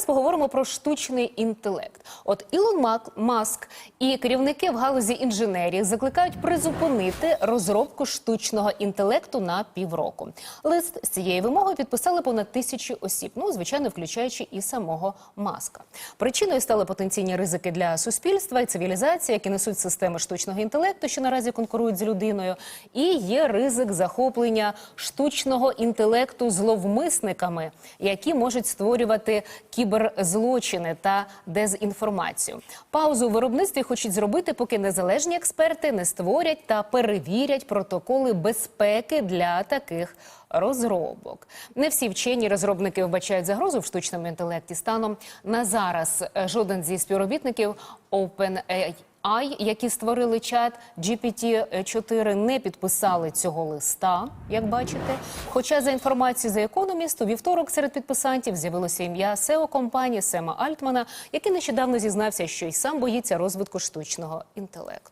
Зараз поговоримо про штучний інтелект. От Ілон Маск і керівники в галузі інженерії закликають призупинити розробку штучного інтелекту на півроку. Лист з цією вимогою підписали понад тисячу осіб. Ну, звичайно, включаючи і самого Маска. Причиною стали потенційні ризики для суспільства і цивілізації, які несуть системи штучного інтелекту, що наразі конкурують з людиною. І є ризик захоплення штучного інтелекту зловмисниками, які можуть створювати кіберзлочини та дезінформацію. Паузу у виробництві хочуть зробити, поки незалежні експерти не створять та перевірять протоколи безпеки для таких розробок. Не всі вчені розробники вбачають загрозу в штучному інтелекті. Станом на зараз жоден зі співробітників OpenAI AI, які створили чат GPT-4, не підписали цього листа, як бачите. Хоча за інформацією за Economist, у вівторок серед підписантів з'явилося ім'я SEO компанії Сема Альтмана, який нещодавно зізнався, що й сам боїться розвитку штучного інтелекту.